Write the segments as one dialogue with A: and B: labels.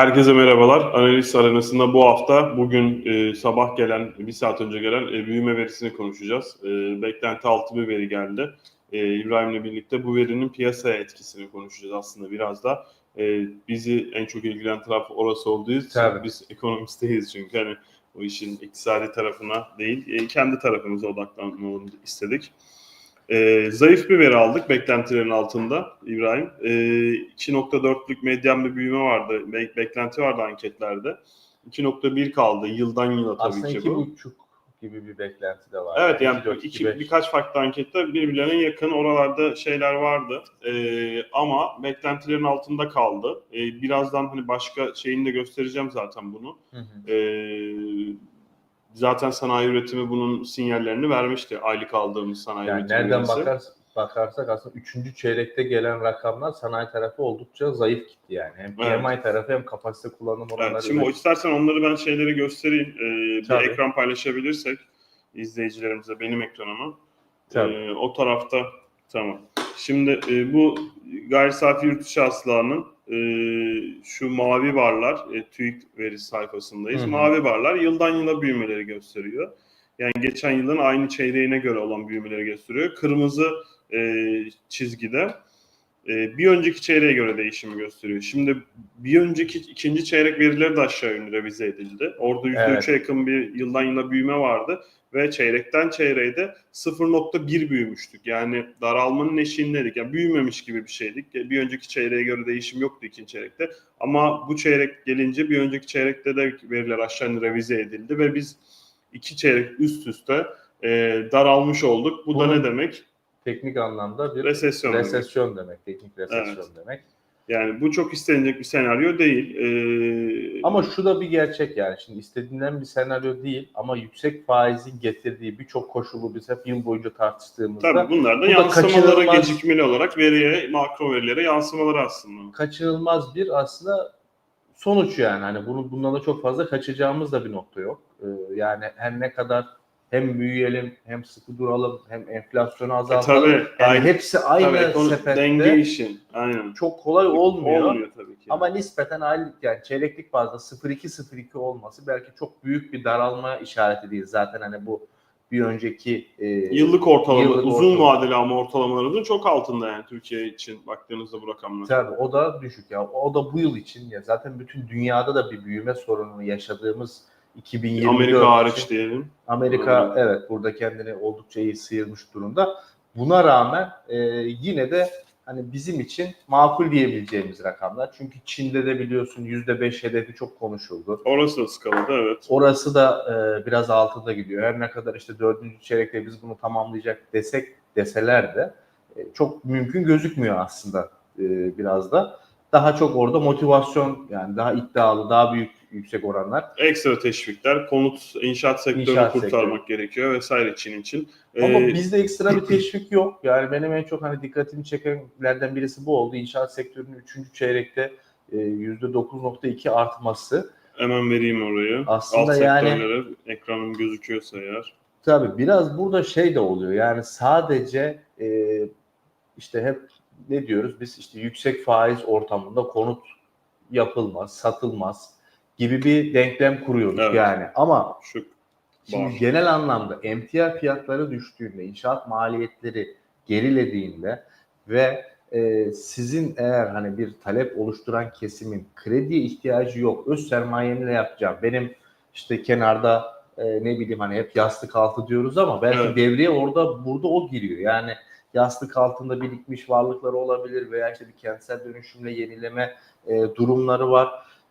A: Herkese merhabalar. Analiz arenasında bu hafta bugün e, sabah gelen, bir saat önce gelen e, büyüme verisini konuşacağız. E, beklenti altı bir veri geldi. E, İbrahim'le birlikte bu verinin piyasaya etkisini konuşacağız aslında biraz da. E, bizi en çok ilgilen taraf orası olduğu için
B: Tabii.
A: biz ekonomist değiliz çünkü hani o işin iktisadi tarafına değil, e, kendi tarafımıza odaklanmamızı istedik. E, zayıf bir veri aldık beklentilerin altında İbrahim. E, 2.4'lük medyan bir büyüme vardı, be- beklenti vardı anketlerde. 2.1 kaldı yıldan yıla tabii
B: Aslında
A: ki bu.
B: buçuk gibi bir beklenti de var.
A: Evet yani
B: dört,
A: iki,
B: iki, beş.
A: birkaç farklı ankette birbirlerine yakın oralarda şeyler vardı. Ee, ama beklentilerin altında kaldı. Ee, birazdan hani başka şeyini de göstereceğim zaten bunu.
B: Hı hı.
A: Ee, zaten sanayi üretimi bunun sinyallerini vermişti. Aylık aldığımız sanayi
B: Yani
A: üretimi
B: nereden
A: verisi.
B: bakar, bakarsak aslında üçüncü çeyrekte gelen rakamlar sanayi tarafı oldukça zayıf gitti yani. Hem
A: Evet.
B: PMI tarafı hem kapasite kullanım oranları.
A: Evet, şimdi o istersen onları ben şeyleri göstereyim. Ee, bir
B: Tabii.
A: ekran paylaşabilirsek izleyicilerimize benim ekranıma.
B: Tabii.
A: Ee, o tarafta tamam. Şimdi e, bu gayri safi yurt dışı hasılanın e, şu mavi barlar e, TÜİK verisi sayfasındayız.
B: Hı hı.
A: Mavi barlar yıldan yıla büyümeleri gösteriyor. Yani geçen yılın aynı çeyreğine göre olan büyümeleri gösteriyor. Kırmızı e, çizgide e, bir önceki çeyreğe göre değişimi gösteriyor. Şimdi bir önceki ikinci çeyrek verileri de aşağı yönlü revize edildi. Orada %3'e
B: Evet.
A: yakın bir yıldan yıla büyüme vardı ve çeyrekten çeyreğe de 0.1 büyümüştük. Yani daralmanın eşiğindeydik. Yani büyümemiş gibi bir şeydik. Bir önceki çeyreğe göre değişim yoktu ikinci çeyrekte. Ama bu çeyrek gelince bir önceki çeyrekte de veriler aşağı revize edildi ve biz iki çeyrek üst üste e, daralmış olduk. Bu da
B: Bunun
A: ne demek?
B: teknik anlamda bir
A: Resesyon. demek.
B: resesyon demek. Teknik resesyon demek.
A: Yani bu çok istenecek bir senaryo değil. Ee,
B: Ama şu da bir gerçek yani. Şimdi istediğinden bir senaryo değil ama yüksek faizin getirdiği birçok koşulu biz hep yıl boyunca tartıştığımızda
A: tabii bunlar da
B: bu da
A: yansımaları
B: kaçınılmaz-
A: gecikmeli olarak veriye, makro verilere yansımaları aslında.
B: kaçınılmaz bir aslında sonuç yani. Hani bunu bundan da çok fazla kaçacağımız da bir nokta yok. Ee, yani her ne kadar hem büyüyelim hem sıkı duralım hem enflasyonu
A: E,
B: azaltalım.
A: tabii.
B: yani
A: aynı-
B: hepsi aynı
A: tabii,
B: sepette
A: denge işi. Aynen.
B: çok kolay olmuyor.
A: Olmuyor tabii ki.
B: Ama nispeten aylık yani çeyreklik bazda 0.2-0.2 olması belki çok büyük bir daralma işareti değil. Zaten hani bu bir önceki e,
A: Yıllık ortalama,
B: Yıllık
A: uzun
B: ortalama.
A: vadeli ama ortalamalarının çok altında yani Türkiye için baktığınızda bu rakamlar.
B: Tabii o da düşük ya. O da bu yıl için ya zaten bütün dünyada da bir büyüme sorununu yaşadığımız 2024
A: Amerika
B: için-
A: hariç diyelim.
B: Amerika
A: Hı.
B: evet burada kendini oldukça iyi sıyırmış durumda. Buna rağmen e, yine de hani bizim için makul diyebileceğimiz rakamlar. Çünkü Çin'de de biliyorsun %5 hedefi çok konuşuldu.
A: Orası da skalada evet.
B: Orası da e, biraz altında gidiyor. Her ne kadar işte dördüncü çeyrekte biz bunu tamamlayacak desek deseler de e, çok mümkün gözükmüyor aslında e, biraz da. Daha çok orada motivasyon yani daha iddialı, daha büyük yüksek oranlar.
A: Ekstra teşvikler, konut, inşaat sektörünü
B: İnşaat
A: kurtarmak
B: sektörü.
A: gerekiyor vesaire Çin için.
B: Ama
A: Ee,
B: bizde ekstra bir teşvik yok. Yani benim en çok hani dikkatimi çekenlerden birisi bu oldu. İnşaat sektörünün 3. çeyrekte e, %9.2 artması.
A: Hemen vereyim orayı.
B: Aslında
A: Alt
B: yani-
A: ekranım gözüküyorsa eğer.
B: Tabii biraz burada şey de oluyor. Yani sadece e, işte hep ne diyoruz? Biz işte yüksek faiz ortamında konut yapılmaz, satılmaz gibi bir denklem kuruyoruz
A: Evet.
B: yani. Ama
A: Şu
B: Şimdi
A: Var.
B: genel anlamda emtia fiyatları düştüğünde, inşaat maliyetleri gerilediğinde ve e, sizin eğer hani bir talep oluşturan kesimin krediye ihtiyacı yok, öz sermayemle yapacağım. Benim işte kenarda e, ne bileyim hani hep yastık altı diyoruz ama belki
A: Evet.
B: devreye orada burada o giriyor. Yani yastık altında birikmiş varlıkları olabilir veya işte bir kentsel dönüşümle yenileme e, durumları var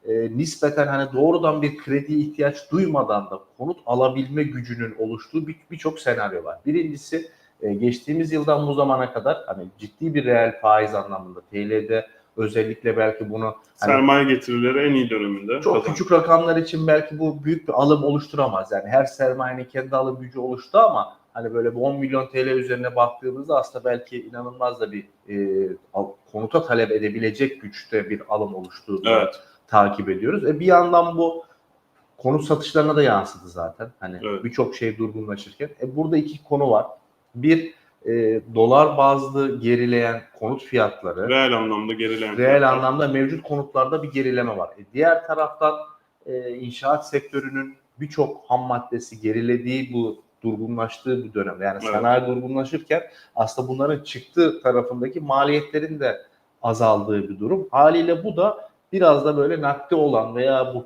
B: e, nispeten hani doğrudan bir kredi ihtiyaç duymadan da konut alabilme gücünün oluştuğu bir- birçok senaryo var. Birincisi e, geçtiğimiz yıldan bu zamana kadar hani ciddi bir reel faiz anlamında TL'de özellikle belki bunu hani
A: sermaye getirileri en iyi döneminde.
B: çok
A: Kazan-
B: küçük rakamlar için belki bu büyük bir alım oluşturamaz. Yani her sermayenin kendi alım gücü oluştu ama hani böyle bu 10 milyon TL üzerine baktığımızda aslında belki inanılmaz da bir e, konuta talep edebilecek güçte bir alım oluştuğunu
A: Evet.
B: takip ediyoruz. E bir yandan bu konut satışlarına da yansıdı zaten. Hani
A: Evet.
B: birçok şey durgunlaşırken. E burada iki konu var. Bir e, dolar bazlı gerileyen konut fiyatları,
A: Reel anlamda gerileyen.
B: reel
A: fiyatlar.
B: anlamda mevcut konutlarda bir gerileme var. E, diğer taraftan e, inşaat sektörünün birçok ham maddesi gerilediği bu durgunlaştığı bu dönemde yani
A: Evet.
B: sanayi durgunlaşırken aslında bunların çıktığı tarafındaki maliyetlerin de azaldığı bir durum. Haliyle bu da biraz da böyle nakde olan veya bu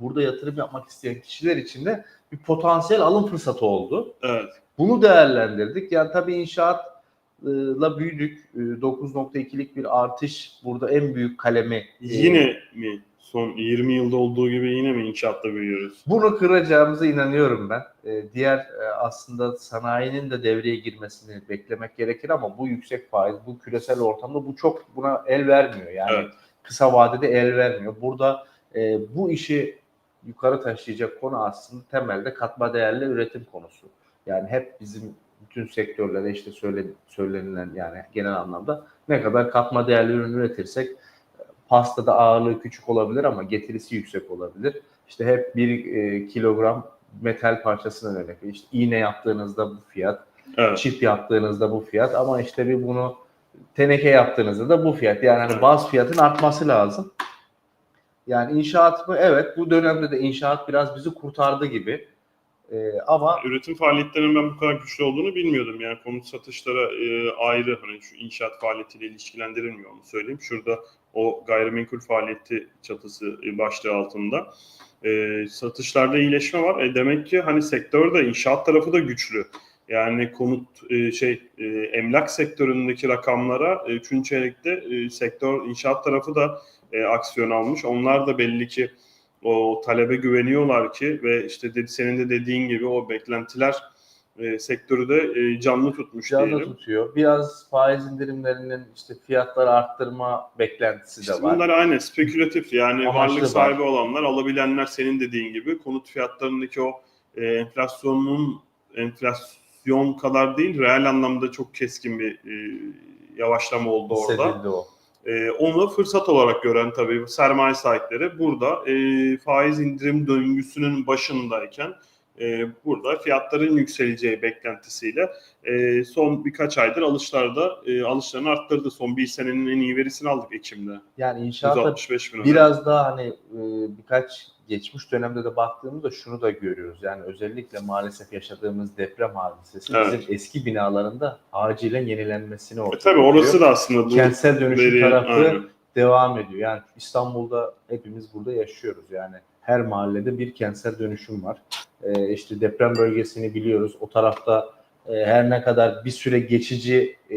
B: burada yatırım yapmak isteyen kişiler için de bir potansiyel alım fırsatı oldu.
A: Evet.
B: Bunu değerlendirdik. Yani tabii inşaatla büyüdük. E, 9.2'lik bir artış burada en büyük kalemi. e,
A: Yine mi son 20 yılda olduğu gibi yine mi inşaatta büyüyoruz?
B: Bunu kıracağımıza inanıyorum ben. Ee, diğer e, aslında sanayinin de devreye girmesini beklemek gerekir ama bu yüksek faiz, bu küresel ortamda bu çok buna el vermiyor. Yani
A: Evet.
B: kısa vadede el vermiyor. Burada e, bu işi yukarı taşıyacak konu aslında temelde katma değerli üretim konusu. Yani hep bizim bütün sektörlere işte söyle, söylenilen yani genel anlamda ne kadar katma değerli ürün üretirsek pastada ağırlığı küçük olabilir ama getirisi yüksek olabilir. İşte hep bir e, kilogram metal parçasına örnek. İşte iğne yaptığınızda bu fiyat,
A: Evet.
B: çip yaptığınızda bu fiyat ama işte bir bunu teneke yaptığınızda da bu fiyat. Yani hani baz fiyatın artması lazım. Yani inşaat mı? Evet bu dönemde de inşaat biraz bizi kurtardı gibi. E, ama
A: Üretim faaliyetlerinin ben bu kadar güçlü olduğunu bilmiyordum. Yani konut satışlara e, ayrı hani şu inşaat faaliyetiyle ilişkilendirilmiyor onu söyleyeyim. Şurada o gayrimenkul faaliyeti çatısı e, başlığı altında. E, satışlarda iyileşme var. E, demek ki hani sektörde inşaat tarafı da güçlü. Yani konut e, şey e, emlak sektöründeki rakamlara 3. çeyrekte e, sektör inşaat tarafı da e, aksiyon almış. Onlar da belli ki o talebe güveniyorlar ki ve işte dedi, senin de dediğin gibi o beklentiler e, sektörü de e, canlı tutmuş
B: canlı
A: diyelim.
B: tutuyor. Biraz faiz indirimlerinin işte fiyatları arttırma beklentisi
A: İşte
B: de var.
A: bunlar aynen spekülatif yani
B: Amaçlı
A: varlık
B: var.
A: sahibi olanlar alabilenler senin dediğin gibi konut fiyatlarındaki o e, enflasyonun enflasyon kadar değil reel anlamda çok keskin bir e, yavaşlama oldu orada.
B: Hissedildi o.
A: E, onu fırsat olarak gören tabii sermaye sahipleri burada e, faiz indirim döngüsünün başındayken e, burada fiyatların yükseleceği beklentisiyle e, son birkaç aydır alışlarda e, alışlarını arttırdı. Son bir senenin en iyi verisini aldık Ekim'de.
B: Yani inşaatta
A: 165 bin. özel.
B: biraz daha hani e, birkaç geçmiş dönemde de baktığımızda şunu da görüyoruz. Yani özellikle maalesef yaşadığımız deprem hadisesi
A: Evet.
B: bizim eski binalarında acilen yenilenmesini
A: E,
B: ortaya
A: tabii orası da aslında bu
B: kentsel dönüşüm
A: veri-
B: tarafı
A: aynen.
B: devam ediyor. Yani İstanbul'da hepimiz burada yaşıyoruz. Yani her mahallede bir kentsel dönüşüm var. Ee, işte deprem bölgesini biliyoruz. O tarafta e, her ne kadar bir süre geçici e,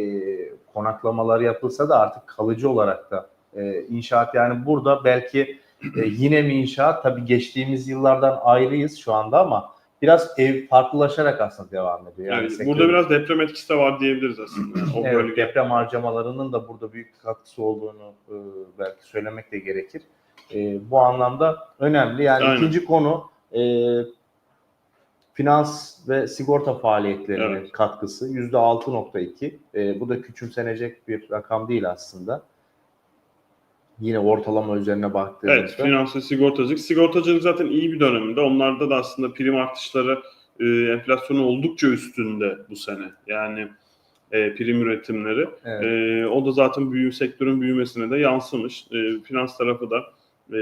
B: konaklamalar yapılsa da artık kalıcı olarak da e, inşaat yani burada belki e, yine mi inşaat tabii geçtiğimiz yıllardan ayrıyız şu anda ama biraz ev farklılaşarak aslında devam ediyor. Yani
A: Yani burada biraz deprem etkisi de var diyebiliriz aslında. O
B: Evet,
A: bölge.
B: deprem harcamalarının da burada büyük katkısı olduğunu e, belki söylemek de gerekir. E, bu anlamda önemli. Yani
A: Aynen.
B: ikinci konu e, finans ve sigorta faaliyetlerinin
A: Evet.
B: katkısı yüzde 6.2. E, bu da küçümsenecek bir rakam değil aslında. Yine ortalama üzerine baktığımızda.
A: Evet, finans ve sigortacılık. Sigortacılık zaten iyi bir döneminde. Onlarda da aslında prim artışları e, enflasyonu oldukça üstünde bu sene. Yani e, prim üretimleri.
B: Evet.
A: E, o da zaten büyü, sektörün büyümesine de yansımış. E, finans tarafı da e,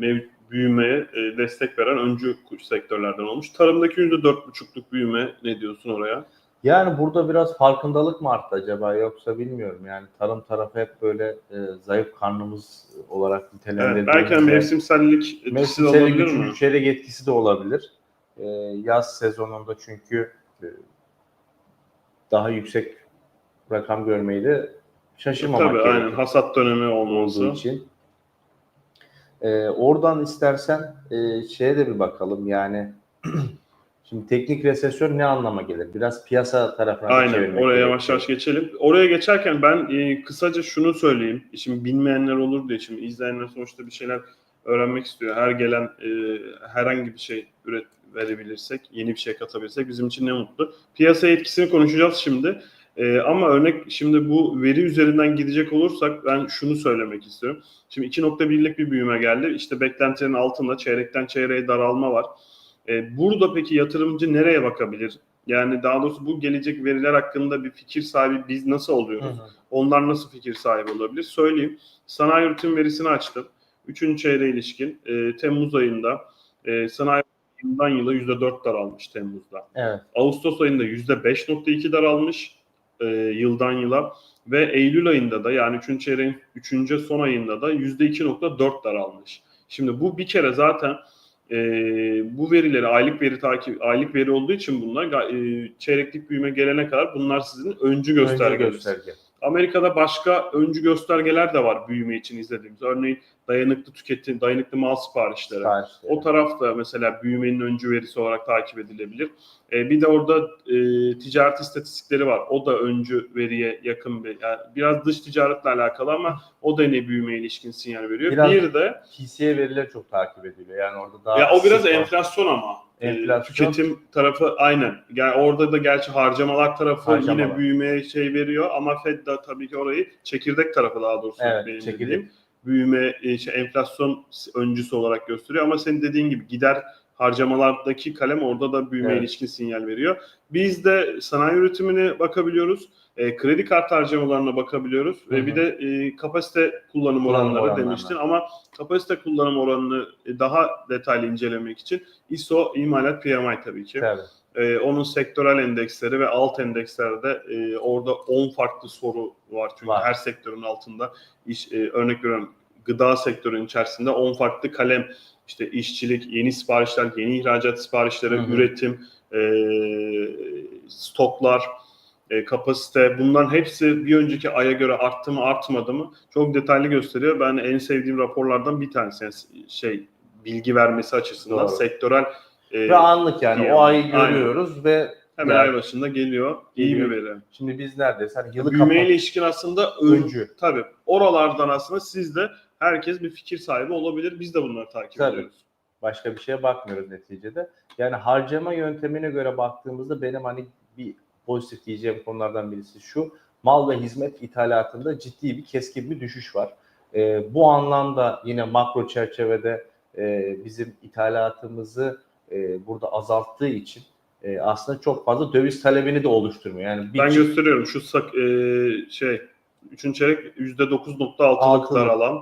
A: mev- büyümeye e, destek veren öncü sektörlerden olmuş. Tarımdaki %4,5'luk büyüme ne diyorsun oraya?
B: Yani burada biraz farkındalık mı arttı acaba yoksa bilmiyorum. Yani tarım tarafı hep böyle e, zayıf karnımız olarak
A: Evet,
B: nitelendirdiğimizde
A: belki mevsimsellik etkisi de
B: mevsimsel
A: olabilir mi?
B: yükselerek etkisi de olabilir. E, yaz sezonunda çünkü e, daha yüksek rakam görmeyi de şaşırmamak
A: Tabii
B: gerekiyor.
A: aynen hasat dönemi olması.
B: olduğu için. Ee, oradan istersen e, şeye de bir bakalım yani şimdi teknik resesyon ne anlama gelir? Biraz piyasa tarafına
A: Aynen oraya
B: gerekiyor.
A: yavaş yavaş geçelim. Oraya geçerken ben e, kısaca şunu söyleyeyim. Şimdi bilmeyenler olur diye şimdi izleyenler sonuçta bir şeyler öğrenmek istiyor. Her gelen e, herhangi bir şey üret verebilirsek, yeni bir şey katabilirsek bizim için ne mutlu. Piyasa etkisini konuşacağız şimdi. E, ama örnek şimdi bu veri üzerinden gidecek olursak ben şunu söylemek istiyorum. Şimdi 2.1'lik bir büyüme geldi. İşte beklentilerin altında çeyrekten çeyreğe daralma var. E, burada peki yatırımcı nereye bakabilir? Yani daha doğrusu bu gelecek veriler hakkında bir fikir sahibi biz nasıl oluyoruz? Onlar nasıl fikir sahibi olabilir? Söyleyeyim. Sanayi üretim verisini açtım. Üçüncü çeyreğe ilişkin e, Temmuz ayında e, sanayi yıldan yıla %4 daralmış Temmuz'da.
B: Evet.
A: Ağustos ayında %5.2 daralmış e, yıldan yıla ve Eylül ayında da yani 3. çeyreğin 3. son ayında da %2.4 daralmış. Şimdi bu bir kere zaten e, bu verileri aylık veri takip aylık veri olduğu için bunlar e, çeyreklik büyüme gelene kadar bunlar sizin öncü
B: Önce
A: göstergeleriniz.
B: gösterge.
A: Amerika'da başka öncü göstergeler de var büyüme için izlediğimiz. Örneğin dayanıklı tüketim, dayanıklı mal siparişleri.
B: Siparişleri.
A: O taraf da mesela büyümenin öncü verisi olarak takip edilebilir. E, bir de orada e, ticaret istatistikleri var. O da öncü veriye yakın bir. Yani biraz dış ticaretle alakalı ama o da yine büyümeye ilişkin sinyal veriyor.
B: Biraz-
A: bir de
B: PCE verileri çok takip ediliyor. Yani orada daha
A: ya o biraz
B: var.
A: enflasyon ama. E,
B: Enflasyon.
A: tüketim tarafı aynen. Yani orada da gerçi harcamalar tarafı
B: Harcamalar.
A: yine büyümeye şey veriyor ama Fed de tabii ki orayı çekirdek tarafı daha doğrusu
B: Evet,
A: benim
B: çekirdek.
A: dediğim büyüme e, şey, enflasyon öncüsü olarak gösteriyor ama senin dediğin gibi gider harcamalardaki kalem orada da büyüme
B: Evet.
A: ilişkin sinyal veriyor. Biz de sanayi üretimine bakabiliyoruz. E, kredi kart harcamalarına bakabiliyoruz
B: Hı hı.
A: ve bir de e, kapasite kullanım
B: Kullanım
A: oranları
B: oranlarına.
A: demiştin ama kapasite kullanım oranını e, daha detaylı incelemek için ISO imalat PMI tabii ki.
B: Tabii.
A: Ee, onun sektörel endeksleri ve alt endekslerde e, orada 10 farklı soru var. Çünkü
B: Var.
A: her sektörün altında iş, e, örnek veriyorum gıda sektörünün içerisinde 10 farklı kalem işte işçilik, yeni siparişler, yeni ihracat siparişleri,
B: Hı hı.
A: üretim, e, stoklar, e, kapasite bunların hepsi bir önceki aya göre arttı mı artmadı mı çok detaylı gösteriyor. Ben en sevdiğim raporlardan bir tanesi yani şey bilgi vermesi açısından
B: Doğru.
A: sektörel e,
B: Ve anlık yani
A: iyi
B: o ayı görüyoruz ve
A: Hemen
B: Yani-
A: ay başında geliyor. İyi bir veri.
B: şimdi biz neredeyse hani yılı
A: Büyümeyle
B: kapat
A: ilişkin aslında ön,
B: öncü.
A: tabii oralardan aslında siz de herkes bir fikir sahibi olabilir. Biz de bunları takip
B: Tabii.
A: ediyoruz.
B: Başka bir şeye bakmıyoruz neticede. Yani harcama yöntemine göre baktığımızda benim hani bir pozitif diyeceğim konulardan birisi şu. Mal ve hizmet ithalatında ciddi bir keskin bir düşüş var. Ee, bu anlamda yine makro çerçevede e, bizim ithalatımızı e, burada azalttığı için e, aslında çok fazla döviz talebini de oluşturmuyor. Yani bir
A: Ben
B: çift-
A: gösteriyorum şu sak, e, şey 3. çeyrek %9.6'lık
B: Altılı.
A: daralan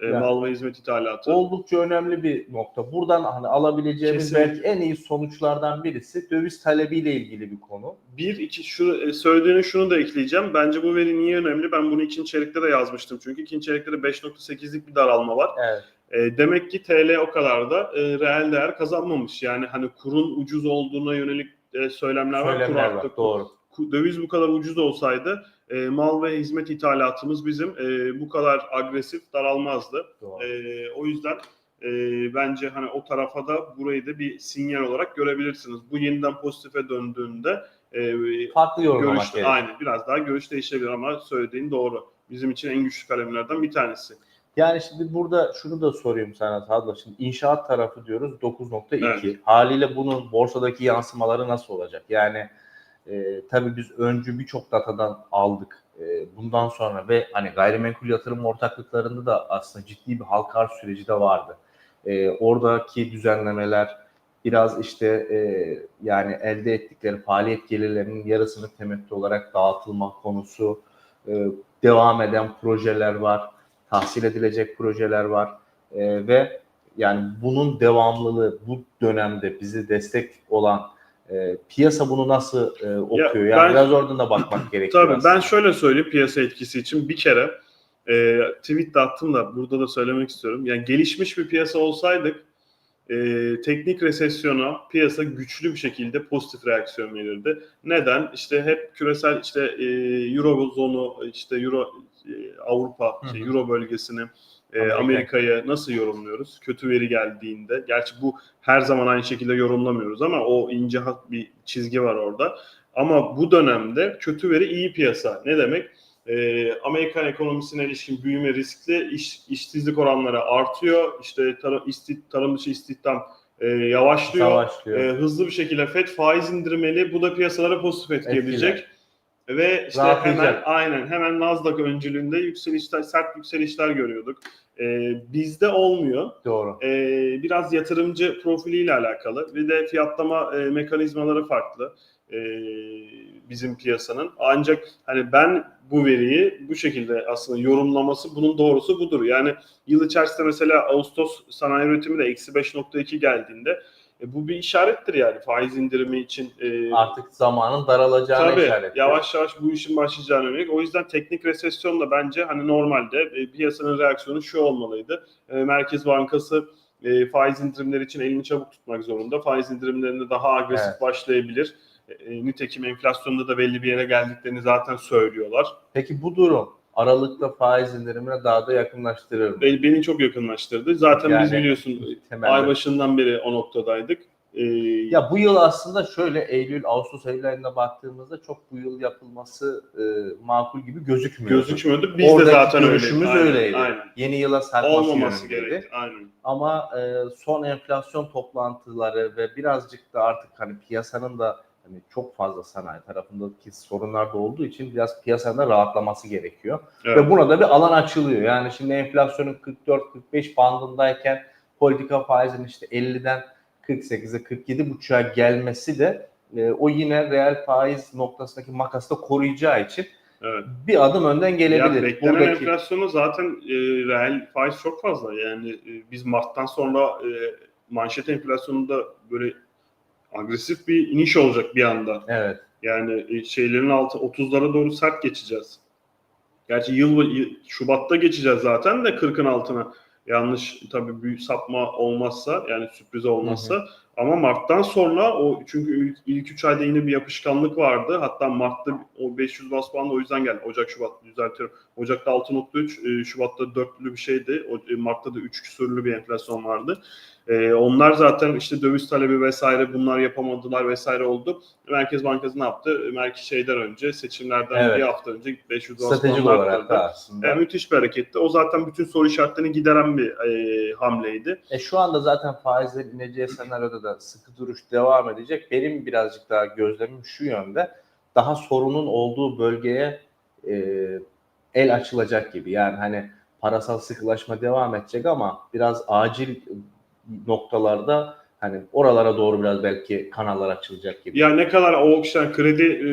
A: e,
B: Yani.
A: mal ve hizmet ithalatı.
B: oldukça önemli bir nokta. Buradan hani alabileceğimiz
A: Kesinlikle.
B: belki en iyi sonuçlardan birisi döviz talebiyle ilgili bir konu.
A: Bir, iki, şu e, söylediğine şunu da ekleyeceğim. Bence bu veri niye önemli? Ben bunu ikinci çeyrekte de yazmıştım. Çünkü ikinci çeyrekte de 5.8'lik bir daralma var.
B: Evet.
A: E, demek ki TL o kadar da e, reel değer kazanmamış. Yani hani kurun ucuz olduğuna yönelik e, söylemler var. Kur
B: Söylemler
A: arttı,
B: var. Doğru.
A: ku- döviz bu kadar ucuz olsaydı e, mal ve hizmet ithalatımız bizim e, bu kadar agresif daralmazdı.
B: Doğru.
A: E, o yüzden e, bence hani o tarafa da burayı da bir sinyal olarak görebilirsiniz. Bu yeniden pozitife döndüğünde e,
B: Farklı yorumlamak
A: görüş
B: gerekiyor.
A: aynı biraz daha görüş değişebilir ama söylediğin doğru. Bizim için en güçlü kalemlerden bir tanesi.
B: Yani şimdi burada şunu da sorayım sana Sadla. Şimdi inşaat tarafı diyoruz 9.2.
A: Evet.
B: Haliyle bunun borsadaki yansımaları nasıl olacak? Yani e, tabii biz öncü birçok datadan aldık. E, bundan sonra ve hani gayrimenkul yatırım ortaklıklarında da aslında ciddi bir halka arz süreci de vardı. E, oradaki düzenlemeler biraz işte e, yani elde ettikleri faaliyet gelirlerinin yarısını temettü olarak dağıtılma konusu, e, devam eden projeler var, tahsil edilecek projeler var E, ve yani bunun devamlılığı bu dönemde bizi destek olan e, piyasa bunu nasıl e, okuyor? yani
A: ben-
B: biraz oradan da bakmak gerekiyor.
A: Tabii
B: aslında.
A: ben şöyle söyleyeyim piyasa etkisi için bir kere e, tweet de attım da burada da söylemek istiyorum. Yani gelişmiş bir piyasa olsaydık e, teknik resesyona piyasa güçlü bir şekilde pozitif reaksiyon verirdi. Neden? İşte hep küresel işte e, Eurozonu işte Euro Avrupa,
B: Hı
A: işte. Euro bölgesini e,
B: Amerika.
A: Amerika'yı nasıl yorumluyoruz? Kötü veri geldiğinde. Gerçi bu her zaman aynı şekilde yorumlamıyoruz ama o ince bir çizgi var orada. Ama bu dönemde kötü veri iyi piyasa. Ne demek? Ee, Amerikan ekonomisine ilişkin büyüme riskli, iş, işsizlik oranları artıyor. İşte tarım, isti, tarım dışı istihdam e, yavaşlıyor. E, hızlı bir şekilde FED faiz indirmeli. Bu da piyasalara pozitif etki
B: Etkiler.
A: Ve işte hemen aynen hemen Nasdaq öncülüğünde yükselişler, sert yükselişler görüyorduk. Ee, bizde olmuyor.
B: Doğru.
A: Ee, biraz yatırımcı profiliyle alakalı. Bir de fiyatlama e, mekanizmaları farklı ee, bizim piyasanın. Ancak hani ben bu veriyi bu şekilde aslında yorumlaması bunun doğrusu budur. Yani yıl içerisinde mesela Ağustos sanayi üretimi de eksi 5.2 geldiğinde e, bu bir işarettir yani faiz indirimi için. e,
B: Artık zamanın daralacağını
A: Tabii
B: işaret.
A: yavaş yavaş bu işin başlayacağını yönelik. O yüzden teknik resesyon da bence hani normalde e, piyasanın reaksiyonu şu olmalıydı. E, Merkez Bankası e, faiz indirimleri için elini çabuk tutmak zorunda. Faiz indirimlerinde daha agresif
B: Evet.
A: başlayabilir. E, nitekim enflasyonda da belli bir yere geldiklerini zaten söylüyorlar.
B: Peki bu durum Aralık'ta faiz indirimine daha da yakınlaştırır mı?
A: Be- Beni çok yakınlaştırdı. Zaten biz
B: Yani
A: biliyorsun
B: Temelde.
A: ay başından beri o noktadaydık. E,
B: Ya bu yıl aslında şöyle Eylül, Ağustos, Eylül ayında baktığımızda çok bu yıl yapılması e, makul gibi gözükmüyor.
A: gözükmüyordu. Biz de
B: Oradaki
A: zaten öyle.
B: görüşümüz
A: Aynen,
B: öyleydi.
A: Aynen.
B: Yeni yıla sarkması
A: Olmaması
B: yönündeydi.
A: gerek. Aynen.
B: Ama e, son enflasyon toplantıları ve birazcık da artık hani piyasanın da hani çok fazla sanayi tarafındaki sorunlar da olduğu için biraz piyasanın rahatlaması gerekiyor.
A: Evet.
B: Ve buna da bir alan açılıyor. Yani şimdi enflasyonun 44-45 bandındayken politika faizinin işte 50'den 48'e 47,5'a gelmesi de e, o yine reel faiz noktasındaki makası da koruyacağı için
A: Evet.
B: bir adım önden gelebilir.
A: Ya beklenen
B: Buradaki-
A: enflasyonu zaten e, reel faiz çok fazla. Yani e, biz Mart'tan sonra e, manşet enflasyonunda böyle agresif bir iniş olacak bir anda.
B: Evet.
A: Yani e, şeylerin altı 30'lara doğru sert geçeceğiz. Gerçi yıl, Şubat'ta geçeceğiz zaten de 40'ın altına. Yanlış tabii büyük sapma olmazsa yani sürpriz olmazsa ama Mart'tan sonra o çünkü ilk, ilk 3 ayda yine bir yapışkanlık vardı. Hatta Mart'ta o 500 bas puan da o yüzden geldi. Ocak Şubat düzeltiyorum. Ocak'ta 6.3, e, Şubat'ta 4'lü bir şeydi. E, Mart'ta da 3 küsurlu bir enflasyon vardı. E, onlar zaten işte döviz talebi vesaire bunlar yapamadılar vesaire oldu. Merkez Bankası ne yaptı? Merkez şeyden önce seçimlerden
B: Evet.
A: bir hafta önce 500 bas
B: Stratejik olarak da aslında.
A: E, müthiş bir hareketti. O zaten bütün soru işaretlerini gideren bir e, hamleydi.
B: E şu anda zaten faizlerin ineceği senaryoda da sıkı duruş devam edecek. Benim birazcık daha gözlemim şu yönde. Daha sorunun olduğu bölgeye e, el açılacak gibi. Yani hani parasal sıkılaşma devam edecek ama biraz acil noktalarda hani oralara doğru biraz belki kanallar açılacak gibi.
A: Ya ne kadar o işte kredi e,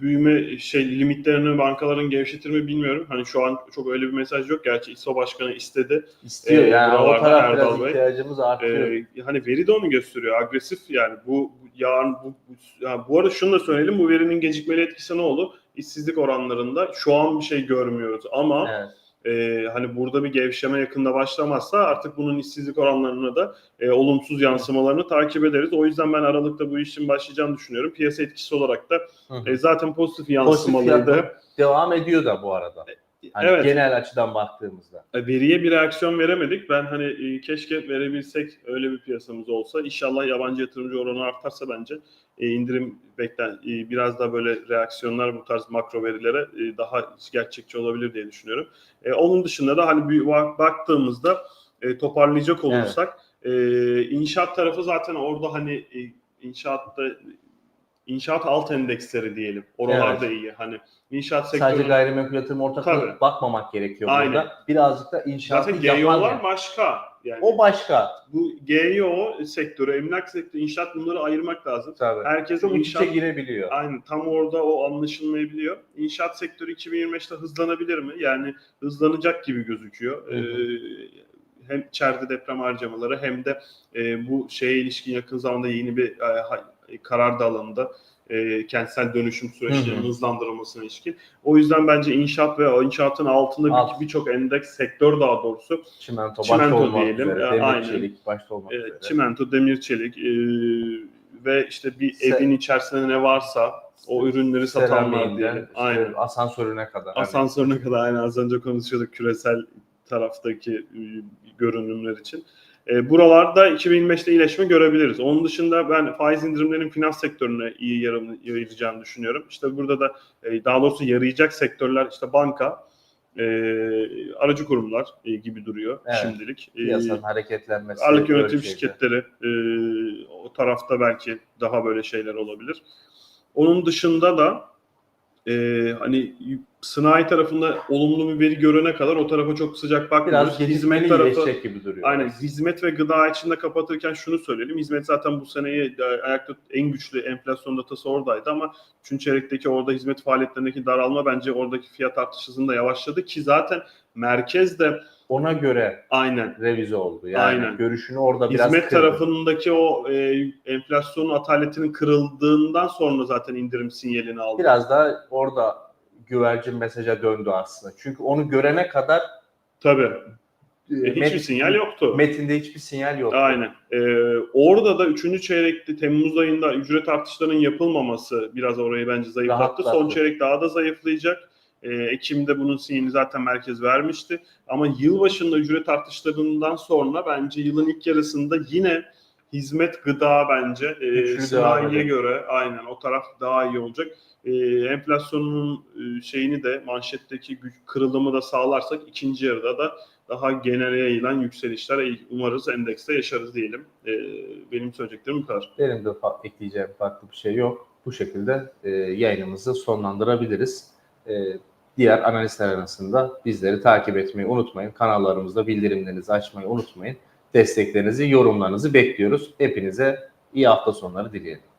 A: büyüme şey limitlerini bankaların gevşetir mi bilmiyorum. Hani şu an çok öyle bir mesaj yok. Gerçi İSO Başkanı istedi.
B: İstiyor
A: e,
B: yani o taraf biraz
A: Bey,
B: ihtiyacımız artıyor.
A: Ee, hani veri de onu gösteriyor. Agresif yani bu yarın bu, bu, ya bu arada şunu da söyleyelim. Bu verinin gecikmeli etkisi ne oldu? İşsizlik oranlarında şu an bir şey görmüyoruz ama
B: evet.
A: e, hani burada bir gevşeme yakında başlamazsa artık bunun işsizlik oranlarına da e, olumsuz yansımalarını takip ederiz. O yüzden ben Aralık'ta bu işin başlayacağını düşünüyorum. Piyasa etkisi olarak da
B: Hı hı.
A: e, zaten pozitif
B: Pozitif
A: yansımalıydı.
B: fiyatlar devam ediyor da bu arada. Hani
A: evet.
B: genel açıdan baktığımızda.
A: E, veriye bir reaksiyon veremedik. Ben hani e, keşke verebilsek öyle bir piyasamız olsa. İnşallah yabancı yatırımcı oranı artarsa bence e, indirim beklen biraz daha böyle reaksiyonlar bu tarz makro verilere daha gerçekçi olabilir diye düşünüyorum. Onun dışında da hani bir bak- baktığımızda toparlayacak olursak e, inşaat tarafı zaten orada hani inşaatta inşaat alt endeksleri diyelim. Oralarda iyi. Hani inşaat sektörü
B: Sadece gayrimenkul yatırım ortaklığı bakmamak gerekiyor
A: Aynen.
B: burada. Birazcık da inşaatı
A: zaten GYO'lar
B: yani.
A: başka. Yani
B: O başka.
A: bu GYO sektörü, emlak sektörü, inşaat bunları ayırmak lazım.
B: Tabii.
A: Herkes
B: Çok iç içe
A: inşaat
B: girebiliyor.
A: aynı tam orada o anlaşılmayabiliyor. İnşaat sektörü 2025'te hızlanabilir mi? Yani hızlanacak gibi gözüküyor.
B: Hı hı.
A: Ee, hem içeride deprem harcamaları hem de e, bu şeye ilişkin yakın zamanda yeni bir e, karar da alındı. E, kentsel dönüşüm süreçlerinin
B: Hı hı.
A: hızlandırılmasına ilişkin. O yüzden bence inşaat ve o inşaatın altında
B: Alt.
A: birçok endeks sektör daha doğrusu
B: Çimento,
A: Çimento
B: başta olmak
A: diyelim.
B: üzere.
A: E,
B: Demir
A: aynen.
B: çelik başta olmak
A: e,
B: üzere.
A: çimento, demir, çelik e, ve işte bir
B: Se-
A: evin içerisinde ne varsa o ürünleri satanlar
B: Seramiğinden
A: diyelim.
B: işte
A: Aynen.
B: asansörüne kadar. Hani
A: Asansörüne kadar aynı az önce konuşuyorduk küresel taraftaki e, görünümler için. E, buralarda 2025'te iyileşme görebiliriz. Onun dışında ben faiz indirimlerinin finans sektörüne iyi yarım- yarayacağını düşünüyorum. İşte burada da e, daha doğrusu yarayacak sektörler işte banka, e, aracı kurumlar e, gibi duruyor
B: Evet.
A: şimdilik. E,
B: piyasanın hareketlenmesi.
A: Varlık yönetim
B: ölçeğinde.
A: şirketleri e, o tarafta belki daha böyle şeyler olabilir. Onun dışında da e, hani sanayi tarafında olumlu bir veri görene kadar o tarafa çok sıcak bakmıyoruz.
B: Biraz gecikmeli iyileşecek gibi duruyor.
A: Aynen hizmet ve gıda içinde kapatırken şunu söyleyelim. Hizmet zaten bu seneyi ayakta en güçlü enflasyon datası oradaydı ama 3. çeyrekteki orada hizmet faaliyetlerindeki daralma bence oradaki fiyat artış hızında yavaşladı ki zaten merkez de
B: Ona göre
A: aynen
B: revize oldu. Yani
A: Aynen.
B: görüşünü orada biraz
A: hizmet
B: kırdı.
A: tarafındaki o e, enflasyonun ataletinin kırıldığından sonra zaten indirim sinyalini aldı.
B: Biraz da orada güvercin mesaja döndü aslında. Çünkü onu görene kadar
A: Tabii.
B: e,
A: E, hiçbir sinyal yoktu.
B: Metinde hiçbir sinyal yok.
A: Aynen. Ee, orada da 3. çeyrekte Temmuz ayında ücret artışlarının yapılmaması biraz orayı bence zayıflattı.
B: Rahatlattı.
A: Son çeyrek daha da zayıflayacak. Ee, Ekim'de bunun sinyalini zaten merkez vermişti. Ama yılbaşında ücret artışlarından sonra bence yılın ilk yarısında yine hizmet gıda bence e, sanayiye göre aynen o taraf daha iyi olacak. E, enflasyonun e, şeyini de manşetteki güç kırılımı da sağlarsak ikinci yarıda da daha genele yayılan yükselişler umarız endekste yaşarız diyelim. E, benim söyleyeceklerim bu kadar.
B: Benim de ekleyeceğim farklı bir şey yok. Bu şekilde e, yayınımızı sonlandırabiliriz. E, diğer analistler arasında bizleri takip etmeyi unutmayın. Kanallarımızda bildirimlerinizi açmayı unutmayın. Desteklerinizi, yorumlarınızı bekliyoruz. Hepinize iyi hafta sonları dileyelim.